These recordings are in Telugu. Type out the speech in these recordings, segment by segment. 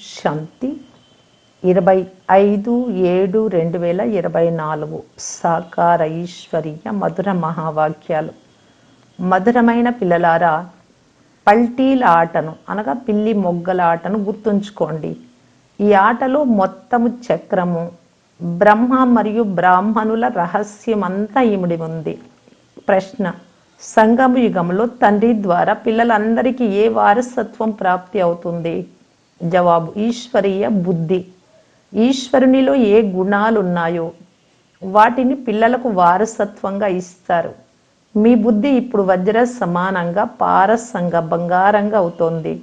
శాంతి. ఇరవై ఐదు ఏడు రెండు వేల ఇరవై నాలుగు సాకార ఈశ్వరీయ మధుర మహావాక్యాలు. మధురమైన పిల్లలారా పల్టీల ఆటను అనగా పిల్లి మొగ్గల ఆటను గుర్తుంచుకోండి. ఈ ఆటలో మొత్తము చక్రము బ్రహ్మ మరియు బ్రాహ్మణుల రహస్యమంతా ఇమిడి ఉంది. ప్రశ్న సంగమ యుగంలో తండ్రి ద్వారా పిల్లలందరికీ ఏ వారసత్వం ప్రాప్తి అవుతుంది? జవాబు ఈశ్వరీయ బుద్ధి. ఈశ్వరునిలో ఏ గుణాలు ఉన్నాయో వాటిని పిల్లలకు వారసత్వంగా ఇస్తారు. మీ బుద్ధి ఇప్పుడు వజ్ర సమానంగా పారసంగా బంగారంగా అవుతోంది.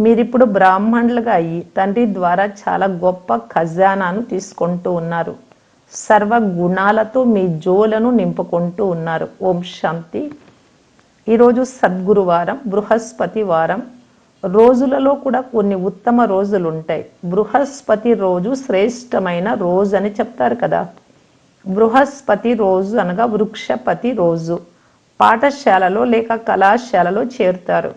మీరిప్పుడు బ్రాహ్మణులుగా అయ్యి తండ్రి ద్వారా చాలా గొప్ప ఖజానాను తీసుకుంటూ ఉన్నారు. సర్వ గుణాలతో మీ జోలను నింపుకుంటూ ఉన్నారు. ఓం శాంతి. ఈరోజు సద్గురువారం బృహస్పతి వారం రోజులలో కూడా కొన్ని ఉత్తమ రోజులు ఉంటాయి బృహస్పతి రోజు శ్రేష్టమైన రోజు అని చెప్తారు కదా. బృహస్పతి రోజు అనగా వృక్షపతి రోజు. పాఠశాలలో లేక కళాశాలలో చేరుతారు.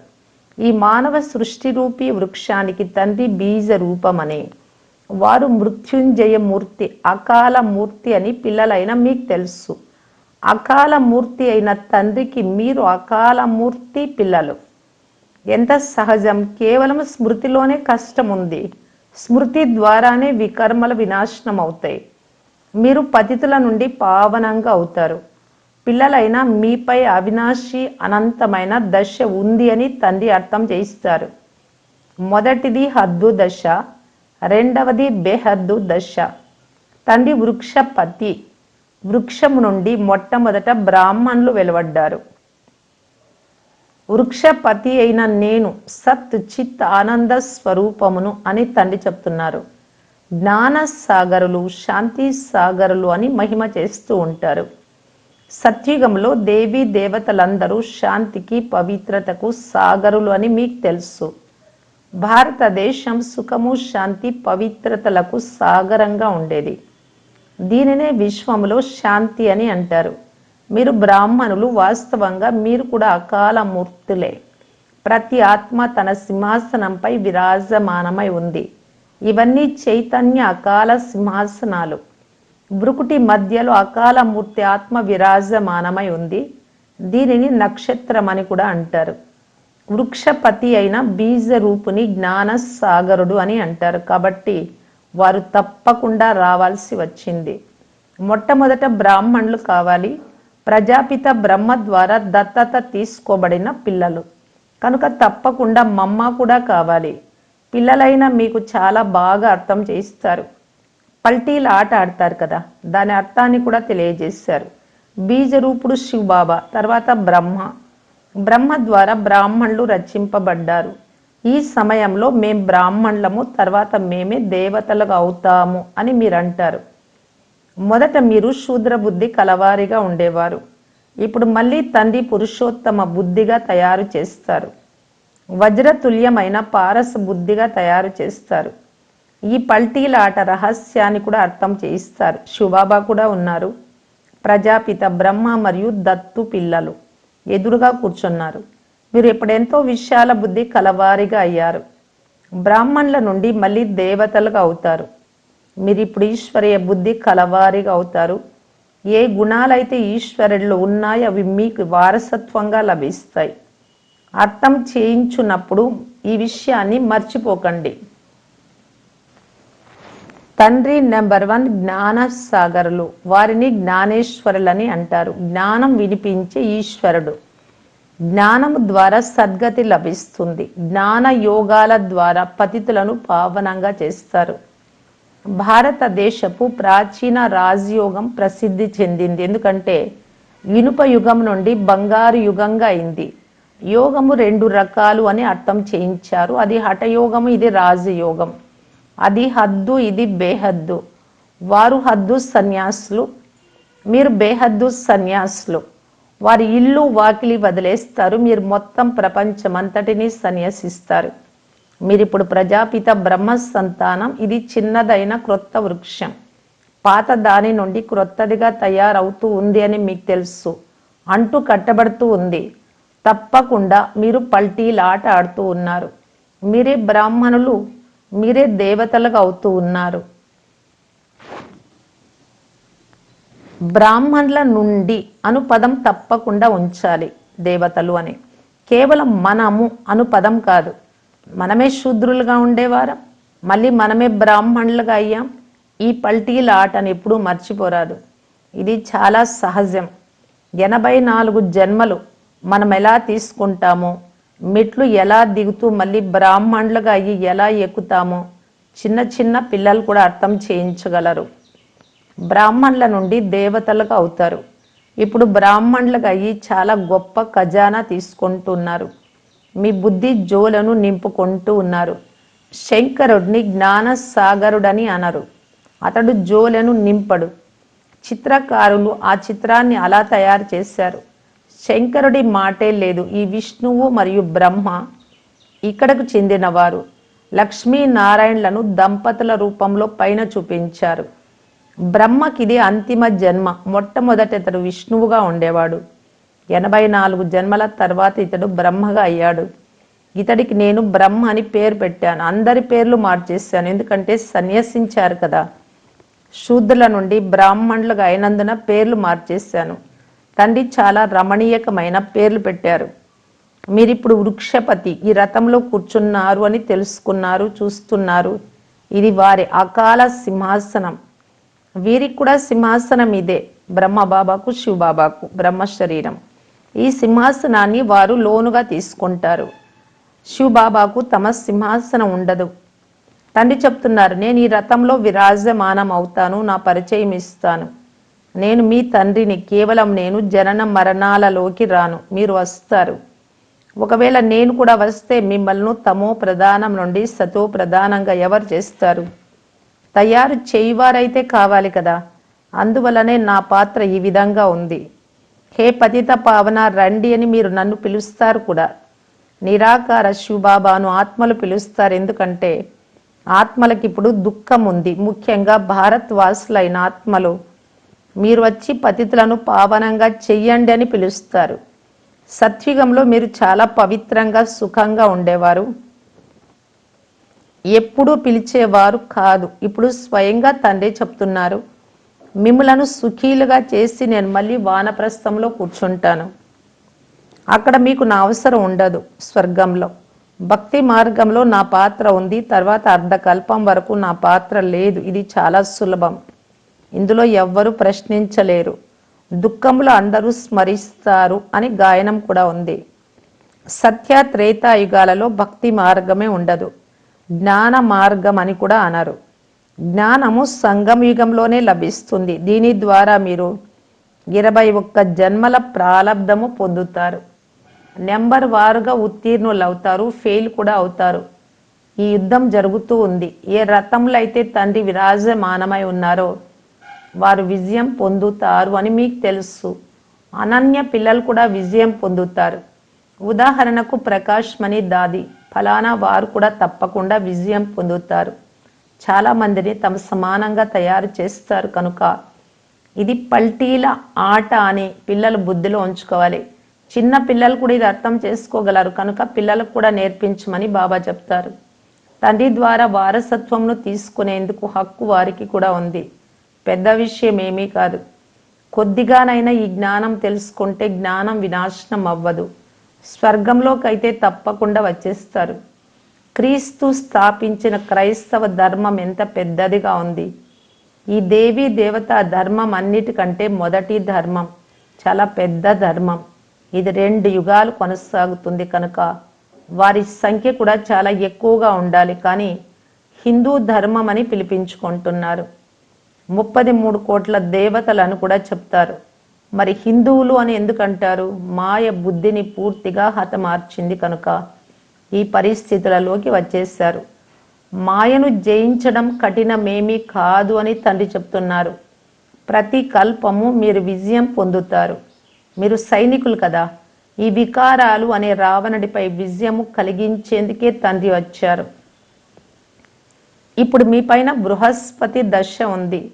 ఈ మానవ సృష్టి రూపీ వృక్షానికి తండ్రి బీజ రూపమని. వారు మృత్యుంజయ మూర్తి అకాల మూర్తి అని పిల్లలైన మీకు తెలుసు. అకాల మూర్తి అయిన తండ్రికి మీరు అకాల మూర్తి పిల్లలు. ఎంత సహజం? కేవలం స్మృతిలోనే కష్టం ఉంది స్మృతి ద్వారానే వికర్మల వినాశనం అవుతాయి మీరు పతితుల నుండి పావనంగా అవుతారు. పిల్లలైన మీపై అవినాశి అనంతమైన దశ ఉంది అని తండ్రి అర్థం చేయిస్తారు. మొదటిది హద్దు దశ రెండవది బేహద్దు దశ. తండ్రి వృక్షపతి వృక్షము నుండి మొట్టమొదట బ్రాహ్మణులు వెలువడ్డారు. వృక్షపతి అయిన నేను సత్ చిత్ ఆనంద స్వరూపమును అని తండ్రి చెప్తున్నారు. జ్ఞాన సాగరులు శాంతి సాగరులు అని మహిమ చేస్తూ ఉంటారు. సత్యుగంలో దేవీ దేవతలందరూ శాంతికి పవిత్రతకు సాగరులు అని మీకు తెలుసు. భారతదేశం సుఖము శాంతి పవిత్రతలకు సాగరంగా ఉండేది. దీనినే విశ్వంలో శాంతి అని అంటారు. మీరు బ్రాహ్మణులు వాస్తవంగా మీరు కూడా అకాల మూర్తులే. ప్రతి ఆత్మ తన సింహాసనంపై విరాజమానమై ఉంది. ఇవన్నీ చైతన్య అకాల సింహాసనాలు. బ్రుకుటి మధ్యలో అకాల మూర్తి ఆత్మ విరాజమానమై ఉంది. దీనిని నక్షత్రం అని కూడా అంటారు. వృక్షపతి అయిన బీజ రూపుని జ్ఞాన సాగరుడు అని అంటారు. కాబట్టి వారు తప్పకుండా రావాల్సి వచ్చింది. మొట్టమొదట బ్రాహ్మణులు కావాలి. ప్రజాపిత బ్రహ్మ ద్వారా దత్తత తీసుకోబడిన పిల్లలు. కనుక తప్పకుండా మమ్మ కూడా కావాలి. పిల్లలైన మీకు చాలా బాగా అర్థం చేయిస్తారు. పల్టీల ఆట ఆడతారు కదా దాని అర్థాన్ని కూడా తెలియజేశారు. బీజరూపుడు శివబాబా తర్వాత బ్రహ్మ. బ్రహ్మ ద్వారా బ్రాహ్మణులు రచింపబడ్డారు. ఈ సమయంలో మేం బ్రాహ్మణులము తర్వాత మేమే దేవతలుగా అవుతాము అని మీరు అంటారు మొదట మీరు శూద్ర బుద్ధి కలవారిగా ఉండేవారు. ఇప్పుడు మళ్ళీ తండ్రి పురుషోత్తమ బుద్ధిగా తయారు చేస్తారు. వజ్రతుల్యమైన పారస బుద్ధిగా తయారు చేస్తారు. ఈ పల్టీలాట రహస్యాన్ని కూడా అర్థం చేయిస్తారు. శివబాబా కూడా ఉన్నారు. ప్రజాపిత బ్రహ్మ మరియు దత్తు పిల్లలు ఎదురుగా కూర్చున్నారు. మీరు ఎప్పుడెంతో విశాల బుద్ధి కలవారిగా అయ్యారు. బ్రాహ్మణుల నుండి మళ్ళీ దేవతలుగా అవుతారు. మీరు ఇప్పుడు ఈశ్వరీయ బుద్ధి కలవారిగా అవుతారు. ఏ గుణాలైతే ఈశ్వరుల్లో ఉన్నాయో అవి మీకు వారసత్వంగా లభిస్తాయి. అర్థం చేయించున్నప్పుడు ఈ విషయాన్ని మర్చిపోకండి. తండ్రి నెంబర్ వన్ జ్ఞాన సాగరులు వారిని జ్ఞానేశ్వరులని అంటారు. జ్ఞానం వినిపించే ఈశ్వరుడు. జ్ఞానం ద్వారా సద్గతి లభిస్తుంది. జ్ఞాన యోగాల ద్వారా పతితులను పావనంగా చేస్తారు. భారతదేశపు ప్రాచీన రాజయోగం ప్రసిద్ధి చెందింది. ఎందుకంటే ఇనుప యుగం నుండి బంగారు యుగంగా అయింది. యోగము రెండు రకాలు అని అర్థం చేయించారు. అది హఠయోగము ఇది రాజయోగం. అది హద్దు ఇది బేహద్దు. వారు హద్దు సన్యాసులు మీరు బేహద్దు సన్యాసులు. వారి ఇల్లు వాకిలి వదిలేస్తారు. మీరు మొత్తం ప్రపంచమంతటిని సన్యాసిస్తారు. మీరు ఇప్పుడు ప్రజాపిత బ్రహ్మ సంతానం ఇది చిన్నదైన క్రొత్త వృక్షం. పాత దాని నుండి క్రొత్తదిగా తయారవుతూ ఉంది అని మీకు తెలుసు. అంటూ కట్టబడుతూ ఉంది. తప్పకుండా మీరు పల్టీలాట ఆడుతూ ఉన్నారు. మీరే బ్రాహ్మణులు మీరే దేవతలుగా అవుతూ ఉన్నారు. బ్రాహ్మణుల నుండి అను పదం తప్పకుండా ఉంచాలి దేవతలు అని. కేవలం మనము అను పదం కాదు. మనమే శూద్రులుగా ఉండేవారం. మళ్ళీ మనమే బ్రాహ్మణులుగా అయ్యాం. ఈ పల్టీల ఆటని ఎప్పుడూ మర్చిపోరాదు. ఇది చాలా సహజం. ఎనభై నాలుగు జన్మలు మనం ఎలా తీసుకుంటామో మెట్లు ఎలా దిగుతూ మళ్ళీ బ్రాహ్మణులుగా అయ్యి ఎలా ఎక్కుతామో చిన్న చిన్న పిల్లలు కూడా అర్థం చేయించగలరు. బ్రాహ్మణుల నుండి దేవతలుగా అవుతారు. ఇప్పుడు బ్రాహ్మణులుగా అయ్యి చాలా గొప్ప ఖజానా తీసుకుంటున్నారు. మీ బుద్ధి జోలను నింపుకుంటూ ఉన్నారు. శంకరుడిని జ్ఞాన సాగరుడని అనరు. అతడు జోలను నింపడు. చిత్రకారులు ఆ చిత్రాన్ని అలా తయారు చేశారు. శంకరుడి మాటే లేదు. ఈ విష్ణువు మరియు బ్రహ్మ ఇక్కడకు చెందినవారు. లక్ష్మీనారాయణలను దంపతుల రూపంలో పైన చూపించారు. బ్రహ్మకిది అంతిమ జన్మ. మొట్టమొదట అతడు విష్ణువుగా ఉండేవాడు. ఎనభై నాలుగు జన్మల తర్వాత ఇతడు బ్రహ్మగా అయ్యాడు. ఇతడికి నేను బ్రహ్మ అని పేరు పెట్టాను. అందరి పేర్లు మార్చేశాను. ఎందుకంటే సన్యసించారు కదా. శూద్రుల నుండి బ్రాహ్మణులుగా అయినందున పేర్లు మార్చేశాను. తండ్రి చాలా రమణీయకమైన పేర్లు పెట్టారు. మీరిప్పుడు వృక్షపతి. ఈ రథంలో కూర్చున్నారు అని తెలుసుకున్నారు చూస్తున్నారు. ఇది వారి అకాల సింహాసనం. వీరికి కూడా సింహాసనం ఇదే. బ్రహ్మబాబాకు శివబాబాకు బ్రహ్మ శరీరం ఈ సింహాసనాన్ని వారు లోనుగా తీసుకుంటారు. శివబాబాకు తమ సింహాసనం ఉండదు. తండ్రి చెప్తున్నారు నేను ఈ రథంలో విరాజమానం అవుతాను నా పరిచయం ఇస్తాను. నేను మీ తండ్రిని కేవలం నేను జనన మరణాలలోకి రాను మీరు వస్తారు. ఒకవేళ నేను కూడా వస్తే మిమ్మల్ని తమో ప్రధానం నుండి సతో ప్రధానంగా ఎవరు చేస్తారు? తయారు చేయువారైతే కావాలి కదా. అందువలనే నా పాత్ర ఈ విధంగా ఉంది. హే పతిత పావన రండి అని మీరు నన్ను పిలుస్తారు కూడా. నిరాకార శివబాబాను ఆత్మలు పిలుస్తారు. ఎందుకంటే ఆత్మలకి ఇప్పుడు దుఃఖం ఉంది ముఖ్యంగా భారత్ వాసులైన ఆత్మలు. మీరు వచ్చి పతితులను పావనంగా చెయ్యండి అని పిలుస్తారు. సత్యుగంలో మీరు చాలా పవిత్రంగా సుఖంగా ఉండేవారు. ఎప్పుడూ పిలిచేవారు కాదు. ఇప్పుడు స్వయంగా తండ్రి చెప్తున్నారు. మిమ్మలను సుఖీలుగా చేసి నేను మళ్ళీ వానప్రస్థంలో కూర్చుంటాను. అక్కడ మీకు నా అవసరం ఉండదు స్వర్గంలో. భక్తి మార్గంలో నా పాత్ర ఉంది. తర్వాత అర్ధకల్పం వరకు నా పాత్ర లేదు. ఇది చాలా సులభం. ఇందులో ఎవ్వరూ ప్రశ్నించలేరు. దుఃఖంలో అందరూ స్మరిస్తారు అని గాయనం కూడా ఉంది. సత్య త్రేతాయుగాలలో భక్తి మార్గమే ఉండదు. జ్ఞాన మార్గం అని కూడా అనరు. జ్ఞానము సంగమయుగంలోనే లభిస్తుంది. దీని ద్వారా మీరు ఇరవై ఒక్క జన్మల ప్రారంధము పొందుతారు. నెంబర్ వారుగా ఉత్తీర్ణులు అవుతారు ఫెయిల్ కూడా అవుతారు. ఈ యుద్ధం జరుగుతూ ఉంది. ఏ రథంలో అయితే తండ్రి విరాజమానమై ఉన్నారో వారు విజయం పొందుతారు అని మీకు తెలుసు. అనన్య పిల్లలు కూడా విజయం పొందుతారు. ఉదాహరణకు ప్రకాష్ మణి దాది ఫలానా వారు కూడా తప్పకుండా విజయం పొందుతారు. చాలా మందిని తమ సమానంగా తయారు చేస్తారు కనుక ఇది పల్టీల ఆట అని పిల్లలు బుద్ధిలో ఉంచుకోవాలి. చిన్న పిల్లలు కూడా ఇది అర్థం చేసుకోగలరు కనుక పిల్లలకు కూడా నేర్పించమని బాబా చెప్తారు. తండ్రి ద్వారా వారసత్వంను తీసుకునేందుకు హక్కు వారికి కూడా ఉంది. పెద్ద విషయం ఏమీ కాదు. కొద్దిగానైనా ఈ జ్ఞానం తెలుసుకుంటే జ్ఞానం వినాశనం అవ్వదు. స్వర్గంలోకి అయితే తప్పకుండా వచ్చేస్తారు. క్రీస్తు స్థాపించిన క్రైస్తవ ధర్మం ఎంత పెద్దదిగా ఉంది. ఈ దేవీ దేవత ధర్మం అన్నిటికంటే మొదటి ధర్మం చాలా పెద్ద ధర్మం. ఇది రెండు యుగాలు కొనసాగుతుంది కనుక వారి సంఖ్య కూడా చాలా ఎక్కువగా ఉండాలి. కానీ హిందూ ధర్మం అని పిలిపించుకుంటున్నారు. ముప్పది మూడు కోట్ల దేవతలను కూడా చెప్తారు. మరి హిందువులు అని ఎందుకంటారు? మాయ బుద్ధిని పూర్తిగా హతమార్చింది కనుక ఈ పరిస్థితులలోకి వచ్చేశారు. మాయను జయించడం కఠినమేమీ కాదు అని తండ్రి చెప్తున్నారు. ప్రతి కల్పము మీరు విజయం పొందుతారు. మీరు సైనికులు కదా. ఈ వికారాలు అనే రావణుడిపై విజయము కలిగించేందుకే తండ్రి వచ్చారు. ఇప్పుడు మీ పైన బృహస్పతి దశ ఉంది.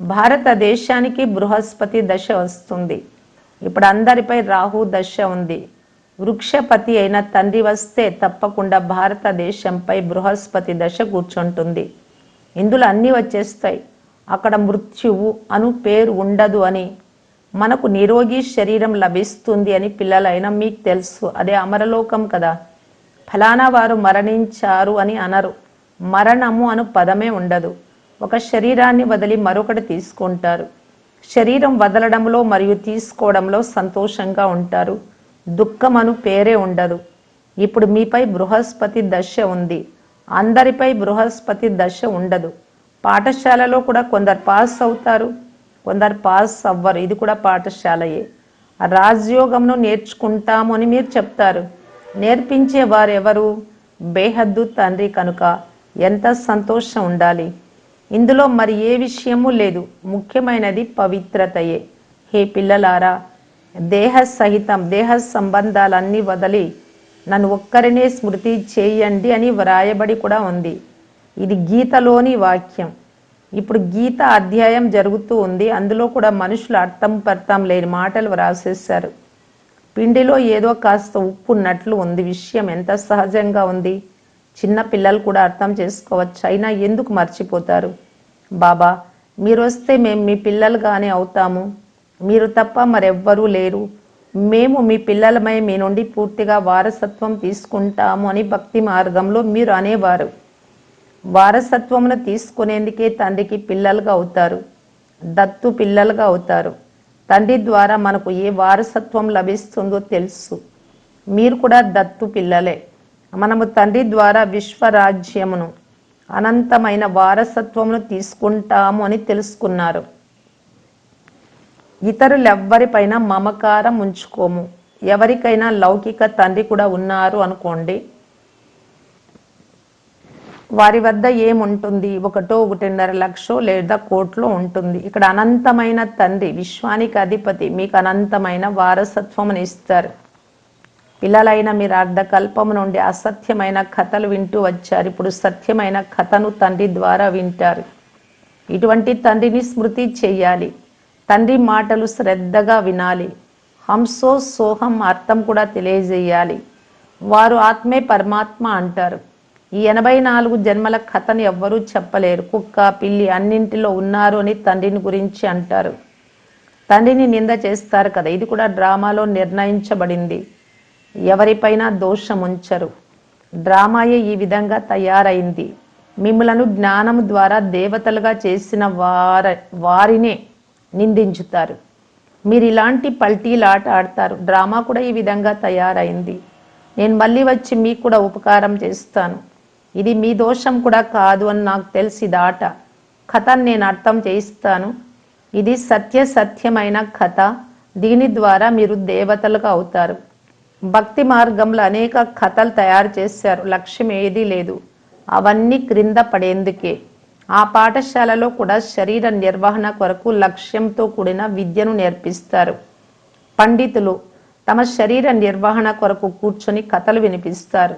భారతదేశానికి బృహస్పతి దశ వస్తుంది. ఇప్పుడు అందరిపై రాహు దశ ఉంది. వృక్షపతి అయిన తండ్రి వస్తే తప్పకుండా భారతదేశంపై బృహస్పతి దశ కూర్చుంటుంది. ఇందులో అన్నీ వచ్చేస్తాయి. అక్కడ మృత్యువు అను పేరు ఉండదు అని మనకు నిరోగి శరీరం లభిస్తుంది అని పిల్లలైనా మీకు తెలుసు. అదే అమరలోకం కదా. ఫలానా వారు మరణించారు అని అనరు. మరణము అను పదమే ఉండదు. ఒక శరీరాన్ని వదిలి మరొకటి తీసుకుంటారు. శరీరం వదలడంలో మరియు తీసుకోవడంలో సంతోషంగా ఉంటారు. దుఃఖం పేరే ఉండదు. ఇప్పుడు మీపై బృహస్పతి దశ ఉంది. అందరిపై బృహస్పతి దశ ఉండదు. పాఠశాలలో కూడా కొందరు పాస్ అవుతారు కొందరు పాస్ అవ్వరు. ఇది కూడా పాఠశాలయే. రాజయోగంను నేర్చుకుంటాము అని మీరు చెప్తారు. నేర్పించే వారెవరు? బేహద్దు తండ్రి కనుక ఎంత సంతోషం ఉండాలి. ఇందులో మరి ఏ విషయము లేదు. ముఖ్యమైనది పవిత్రతయే. హే పిల్లలారా దేహ సహితం దేహ సంబంధాలన్నీ వదిలి నన్ను ఒక్కరినే స్మృతి చేయండి అని వ్రాయబడి కూడా ఉంది. ఇది గీతలోని వాక్యం. ఇప్పుడు గీత అధ్యాయం జరుగుతూ ఉంది. అందులో కూడా మనుషులు అర్థం పర్థం లేని మాటలు వ్రాసేశారు. పిండిలో ఏదో కాస్త ఉప్పు ఉన్నట్లు ఉంది. విషయం ఎంత సహజంగా ఉంది? చిన్న పిల్లలు కూడా అర్థం చేసుకోవచ్చు. అయినా ఎందుకు మర్చిపోతారు? బాబా మీరు వస్తే మేము మీ పిల్లలుగానే అవుతాము. మీరు తప్ప మరెవ్వరూ లేరు. మేము మీ పిల్లలమై మీ నుండి పూర్తిగా వారసత్వం తీసుకుంటాము అని భక్తి మార్గంలో మీరు అనేవారు. వారసత్వమును తీసుకునేందుకే తండ్రికి పిల్లలుగా అవుతారు. దత్తు పిల్లలుగా అవుతారు. తండ్రి ద్వారా మనకు ఏ వారసత్వం లభిస్తుందో తెలుసు. మీరు కూడా దత్తు పిల్లలే. మనము తండ్రి ద్వారా విశ్వరాజ్యమును అనంతమైన వారసత్వమును తీసుకుంటాము అని తెలుసుకున్నారు. ఇతరులెవ్వరిపైన మమకారం ఉంచుకోము. ఎవరికైనా లౌకిక తండ్రి కూడా ఉన్నారు అనుకోండి. వారి వద్ద ఏముంటుంది? ఒకటో ఒకటిన్నర లక్షో లేదా కోట్లో ఉంటుంది. ఇక్కడ అనంతమైన తండ్రి విశ్వానికి అధిపతి మీకు అనంతమైన వారసత్వం ఇస్తారు. పిల్లలైన మీరు అర్ధకల్పము నుండి అసత్యమైన కథలు వింటూ వచ్చారు. ఇప్పుడు సత్యమైన కథను తండ్రి ద్వారా వింటారు. ఇటువంటి తండ్రిని స్మృతి చేయాలి. తండ్రి మాటలు శ్రద్ధగా వినాలి. హంసో సోహం అర్థం కూడా తెలియజేయాలి. వారు ఆత్మే పరమాత్మ అంటారు. ఈ ఎనభై నాలుగు జన్మల కథను ఎవ్వరూ చెప్పలేరు. కుక్క పిల్లి అన్నింటిలో ఉన్నారు అని తండ్రిని గురించి అంటారు. తండ్రిని నింద చేస్తారు కదా. ఇది కూడా డ్రామాలో నిర్ణయించబడింది. ఎవరిపైన దోషం ఉంచరు. డ్రామాయే ఈ విధంగా తయారైంది. మిమ్మలను జ్ఞానం ద్వారా దేవతలుగా చేసిన వార వారినే నిందించుతారు. మీరు ఇలాంటి పల్టీలాట ఆడతారు. డ్రామా కూడా ఈ విధంగా తయారైంది. నేను మళ్ళీ వచ్చి మీకు కూడా ఉపకారం చేస్తాను. ఇది మీ దోషం కూడా కాదు అని నాకు తెలిసి ఇది ఆట కథను నేను అర్థం చేయిస్తాను. ఇది సత్య సత్యమైన కథ. దీని ద్వారా మీరు దేవతలుగా అవుతారు. భక్తి మార్గంలో అనేక కథలు తయారు చేశారు. లక్ష్యం ఏదీ లేదు. అవన్నీ క్రింద పడేందుకే. ఆ పాఠశాలలో కూడా శరీర నిర్వహణ కొరకు లక్ష్యంతో కూడిన విద్యను నేర్పిస్తారు. పండితులు తమ శరీర నిర్వహణ కొరకు కూర్చొని కథలు వినిపిస్తారు.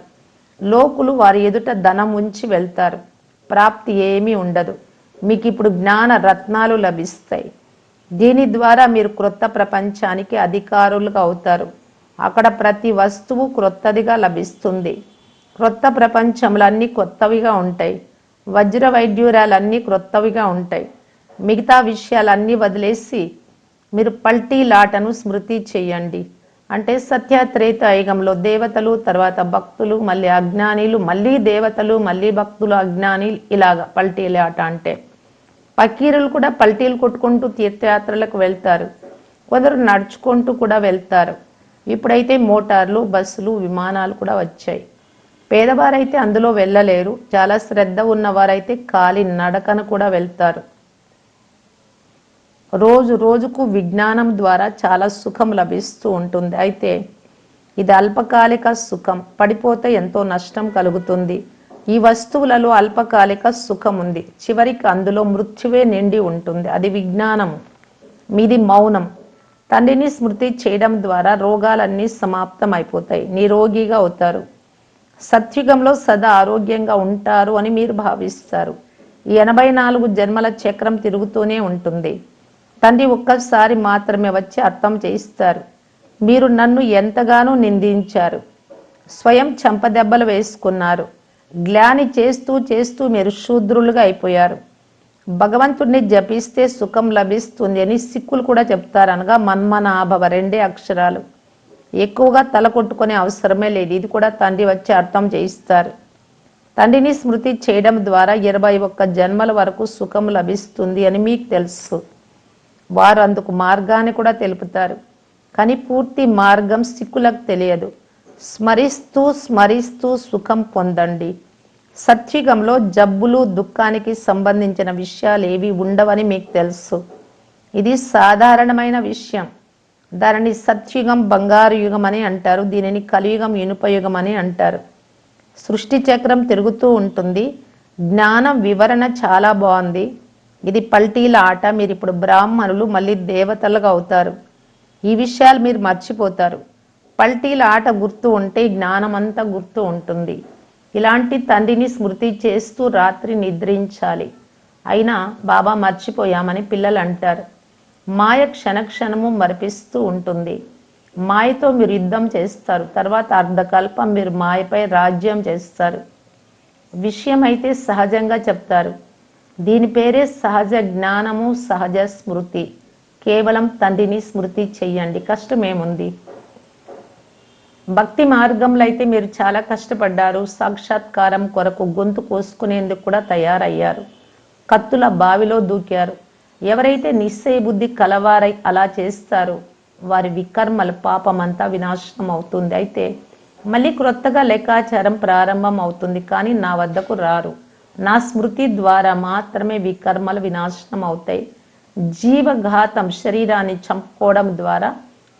లోకులు వారి ఎదుట ధనం ఉంచి వెళ్తారు. ప్రాప్తి ఏమీ ఉండదు. మీకు ఇప్పుడు జ్ఞాన రత్నాలు లభిస్తాయి. దీని ద్వారా మీరు క్రొత్త ప్రపంచానికి అధికారులుగా అవుతారు. అక్కడ ప్రతి వస్తువు క్రొత్తదిగా లభిస్తుంది. క్రొత్త ప్రపంచంలో అన్నీ కొత్తవిగా ఉంటాయి. వజ్ర వైడ్యూరాలన్నీ క్రొత్తవిగా ఉంటాయి. మిగతా విషయాలన్నీ వదిలేసి మీరు పల్టీలాటను స్మృతి చెయ్యండి అంటే సత్యత్రేతాయుగంలో దేవతలు తర్వాత భక్తులు మళ్ళీ అజ్ఞానీలు మళ్ళీ దేవతలు మళ్ళీ భక్తులు అజ్ఞాని ఇలాగా పల్టీలాట అంటే. పకీరులు కూడా పల్టీలు కొట్టుకుంటూ తీర్థయాత్రలకు వెళ్తారు. కొందరు నడుచుకుంటూ కూడా వెళ్తారు. ఇప్పుడైతే మోటార్లు బస్సులు విమానాలు కూడా వచ్చాయి. పేదవారైతే అందులో వెళ్ళలేరు. చాలా శ్రద్ధ ఉన్నవారైతే కాలి నడకన కూడా వెళ్తారు. రోజు రోజుకు విజ్ఞానం ద్వారా చాలా సుఖం లభిస్తూ ఉంటుంది. అయితే ఇది అల్పకాలిక సుఖం. పడిపోతే ఎంతో నష్టం కలుగుతుంది. ఈ వస్తువులలో అల్పకాలిక సుఖం ఉంది. చివరికి అందులో మృత్యువే నిండి ఉంటుంది. అది విజ్ఞానం మీది మౌనం. తండ్రిని స్మృతి చేయడం ద్వారా రోగాలన్నీ సమాప్తం అయిపోతాయి నిరోగిగా అవుతారు. సత్యుగంలో సదా ఆరోగ్యంగా ఉంటారు అని మీరు భావిస్తారు. ఎనభై నాలుగు జన్మల చక్రం తిరుగుతూనే ఉంటుంది. తండ్రి ఒక్కసారి మాత్రమే వచ్చి అర్థం చేయిస్తారు. మీరు నన్ను ఎంతగానో నిందించారు. స్వయం చంపదెబ్బలు వేసుకున్నారు. గ్లాని చేస్తూ చేస్తూ మీరు శూద్రులుగా అయిపోయారు. భగవంతుడిని జపిస్తే సుఖం లభిస్తుంది అని సిక్కులు కూడా చెప్తారనగా మన్మనాభవ రెండే అక్షరాలు. ఎక్కువగా తల కొట్టుకునే అవసరమే లేదు. ఇది కూడా తండ్రి వచ్చి అర్థం చేయిస్తారు. తండ్రిని స్మృతి చేయడం ద్వారా ఇరవై ఒక్క జన్మల వరకు సుఖం లభిస్తుంది అని మీకు తెలుసు. వారు అందుకు మార్గాన్ని కూడా తెలుపుతారు. కానీ పూర్తి మార్గం సిక్కులకు తెలియదు. స్మరిస్తూ స్మరిస్తూ సుఖం పొందండి. సత్యుగంలో జబ్బులు దుఃఖానికి సంబంధించిన విషయాలు ఏవి ఉండవని మీకు తెలుసు. ఇది సాధారణమైన విషయం. దానిని సత్యుగం బంగారు యుగం అని అంటారు. దీనిని కలియుగం ఇనుపయుగం అని అంటారు. సృష్టి చక్రం తిరుగుతూ ఉంటుంది. జ్ఞానం వివరణ చాలా బాగుంది. ఇది పల్టీల ఆట. మీరు ఇప్పుడు బ్రాహ్మణులు మళ్ళీ దేవతలుగా అవుతారు. ఈ విషయాలు మీరు మర్చిపోతారు. పల్టీల ఆట గుర్తు ఉంటే జ్ఞానం అంతా గుర్తు ఉంటుంది. ఇలాంటి తండ్రిని స్మృతి చేస్తూ రాత్రి నిద్రించాలి. అయినా బాబా మర్చిపోయామని పిల్లలు అంటారు. మాయ క్షణక్షణము మరిపిస్తూ ఉంటుంది. మాయతో మీరు యుద్ధం చేస్తారు. తర్వాత అర్ధకల్పం మీరు మాయపై రాజ్యం చేస్తారు. విషయం అయితే సహజంగా చెప్తారు. దీని పేరే సహజ జ్ఞానము సహజ స్మృతి. కేవలం తండ్రిని స్మృతి చెయ్యండి. కష్టమేముంది భక్తి మార్గంలో అయితే మీరు చాలా కష్టపడ్డారు. సాక్షాత్కారం కొరకు గొంతు కోసుకునేందుకు కూడా తయారయ్యారు. కత్తుల బావిలో దూకారు. ఎవరైతే నిశ్చయ బుద్ధి కలవారై అలా చేస్తారో వారి వికర్మల పాపమంతా వినాశనం అవుతుంది అయితే మళ్ళీ క్రొత్తగా లెక్కాచారం ప్రారంభం అవుతుంది కానీ నా వద్దకు రారు. నా స్మృతి ద్వారా మాత్రమే వికర్మలు వినాశనం అవుతాయి జీవఘాతం శరీరాన్ని చంపుకోవడం ద్వారా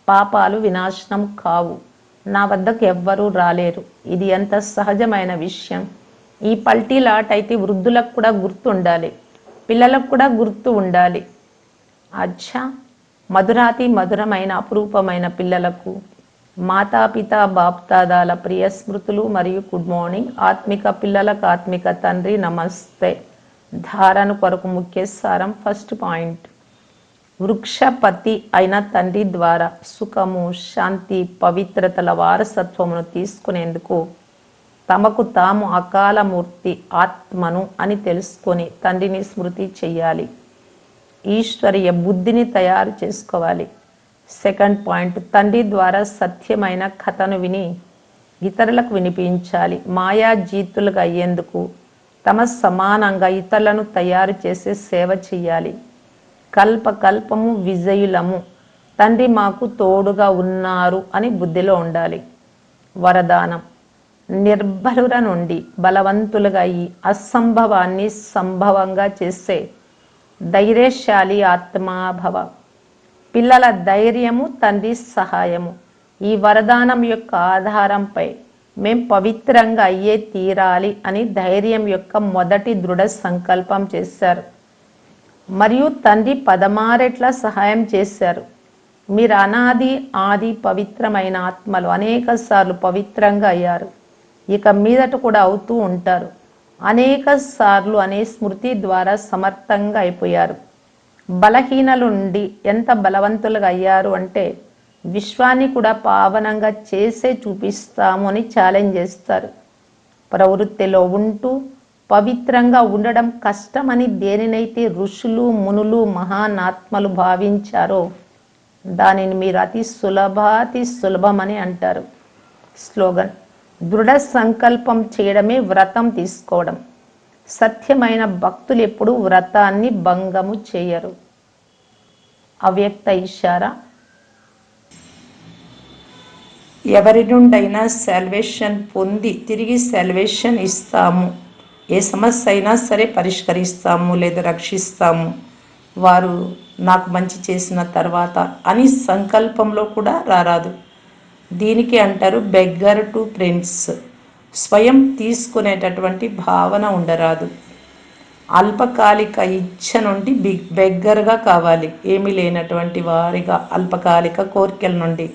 పాపాలు వినాశనం కావు. నా వద్దకు ఎవ్వరూ రాలేరు. ఇది ఎంత సహజమైన విషయం. ఈ పల్టీలాట అయితే వృద్ధులకు కూడా గుర్తుండాలి. పిల్లలకు కూడా గుర్తు ఉండాలి. అచ్చా మధురాతి మధురమైన అపురూపమైన పిల్లలకు మాతాపిత బాప్తాదాల ప్రియ స్మృతులు మరియు గుడ్ మార్నింగ్ ఆత్మిక పిల్లలకు ఆత్మిక తండ్రి నమస్తే. ధారణ కొరకు ముఖ్య సారం ఫస్ట్ పాయింట్ వృక్షపతి అయిన తండ్రి ద్వారా సుఖము శాంతి పవిత్రతల వారసత్వమును తీసుకునేందుకు తమకు తాము అకాలమూర్తి ఆత్మను అని తెలుసుకొని తండ్రిని స్మృతి చెయ్యాలి. ఈశ్వరీయ బుద్ధిని తయారు చేసుకోవాలి. సెకండ్ పాయింట్ తండ్రి ద్వారా సత్యమైన కథను విని ఇతరులకు వినిపించాలి. మాయా జీతులుగా అయ్యేందుకు తమ సమానంగా ఇతరులను తయారు చేసే సేవ చేయాలి కల్పకల్పము విజయులము. తండ్రి మాకు తోడుగా ఉన్నారు అని బుద్ధిలో ఉండాలి. వరదానం. నిర్బలుర నుండి బలవంతులుగా ఈ అసంభవాన్ని సంభవంగా చేసే ధైర్యశాలి ఆత్మాభవ. పిల్లల ధైర్యము తండ్రి సహాయము. ఈ వరదానం యొక్క ఆధారంపై మేం పవిత్రంగా అయ్యే తీరాలి అని ధైర్యం యొక్క మొదటి దృఢ సంకల్పం చేశారు. మరియు తండ్రి పదమారెట్ల సహాయం చేశారు. మీరు అనాది ఆది పవిత్రమైన ఆత్మలు అనేక సార్లు పవిత్రంగా అయ్యారు. ఇక మీదట కూడా అవుతూ ఉంటారు. అనేక సార్లు అనే స్మృతి ద్వారా సమర్థంగా అయిపోయారు. బలహీనలు నుండి ఎంత బలవంతులుగా అయ్యారు అంటే విశ్వాన్ని కూడా పావనంగా చేసే చూపిస్తాము అని ఛాలెంజ్ చేస్తారు. ప్రవృత్తిలో ఉంటూ పవిత్రంగా ఉండడం కష్టమని దేనినైతే ఋషులు మునులు మహానాత్మలు భావించారో దానిని మీరు అతి సులభాతి సులభమని అంటారు. స్లోగన్. దృఢ సంకల్పం చేయడమే వ్రతం తీసుకోవడం. సత్యమైన భక్తులు ఎప్పుడు వ్రతాన్ని భంగము చేయరు. అవ్యక్త ఇషారా ఎవరి నుండైనా సెల్వేషన్ పొంది తిరిగి సెల్వేషన్ ఇస్తాము. ఏ సమస్య అయినా సరే పరిష్కరిస్తాము లేదా రక్షిస్తాము. వారు నాకు మంచి చేసిన తర్వాత అని సంకల్పంలో కూడా రారాదు. దీనికి అంటారు బెగ్గర్ టు ప్రిన్స్ స్వయం తీసుకునేటటువంటి భావన ఉండరాదు. అల్పకాలిక ఇచ్చ నుండి బిగ్ బెగ్గరగా కావాలి. ఏమీ లేనటువంటి వారిగా అల్పకాలిక కోరికల నుండి.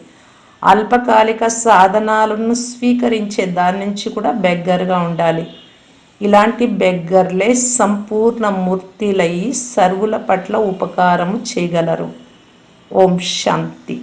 అల్పకాలిక సాధనాలను స్వీకరించే దాని నుంచి కూడా బెగ్గరగా ఉండాలి. ఇలాంటి బెగ్గర్లే సంపూర్ణ మూర్తిలై సర్వుల పట్ల ఉపకారము చేయగలరు. ఓం శాంతి.